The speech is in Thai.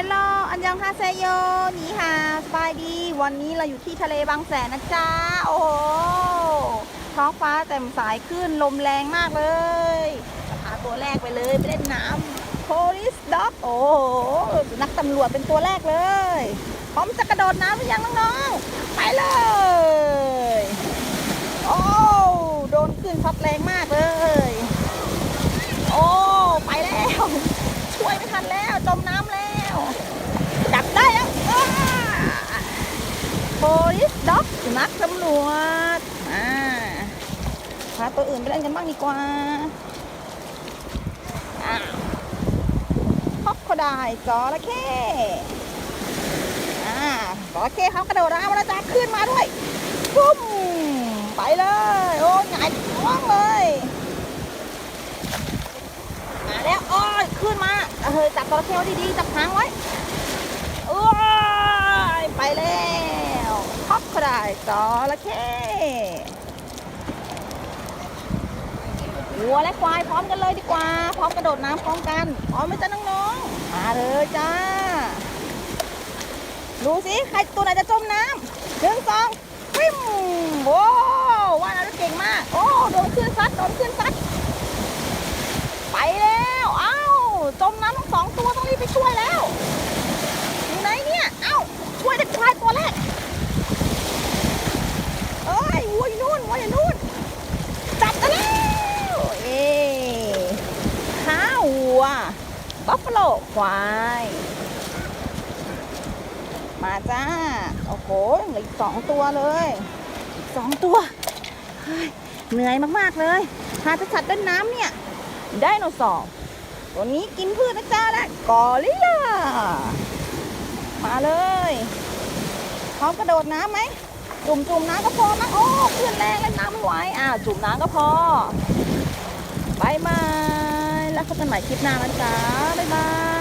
ฮลโลอันยังฮาเซโยนีฮาสบายดี วันนี้เราอยู่ที่ทะเลบางแสนนะจ๊ะ โอ้โห ท้องฟ้าแจ่มใสขึ้นลมแรงมากเลยจะพาตัวแรกไปเลยไปเล่นน้ำ police dog โอ้โห สุนัขตำรวจเป็นตัวแรกเลย พร้อมจะกระโดดน้ำหรือยังน้องๆ ไปเลย โอ้ โดนขึ้นซัดแรงมากเลย โอ้ ไปแล้ว ช่วยไม่ทันแล้ว จมน้ำแล้ว จับได้แล้ว โพลิสด็อกสุนัขตำรวจอ่าพาตัวอื่นไปเล่นกันบ้างดีกว่าฮอกโคไดจระเข้อ่าจระเข้เขากระโดดน้ำมาแล้วจ้าขึ้นมาด้วยปุ้มไปเลย โอ้ยหงายท้องเลยมาแล้วโอ้ยขึ้นมาเฮ้ยจับจระเข้ดีๆจับหางไว้โอ้ยไปแล้วฮอกก็ ได้จระเข้วัวและควายพร้อมกันเลยดีกว่า พร้อมกระโดดน้ำพร้อมกัน พร้อมไหมจ้าน้องๆมาเลยจ้า ดูสิใครตัวไหนจะจมน้ำหนึ่งสองฟิมโว้ว่ายน้ำเก่งมาก โอ้โดนขึ้นซัดโดนขึ้นซัด ไปแล้ว เอ้า จมน้ำทั้งสองตัวต้องรีบไปช่วยแล้ว อยู่ไหนเนี่ย เอ้า ช่วยเด็กชายตัวแรก เอ้ยวัวอยู่นู่นวัวอยู่นู่น จับกันแล้ว เอ๊ข้า วัวบัฟฟาโลควาย มาจ้า โอ้โหเหลืออีกสองตัวเลยสองตัว เหนื่อยมากๆเลยพาจะสัตว์เล่นน้ำเนี่ยไดโนเสาร์ตัวนี้กินพืชนะจ๊ะและกอริลลามาเลยพร้อมกระโดดน้ำไหมจุ่มจุ่มน้ำก็พอนะโอ้คลื่นแรงเล่นน้ำไม่ไหวอ่าจุ่มน้ำก็พอบายบา พบกันใหม่คลิปหน้านะจ๊ะบ๊ายบาย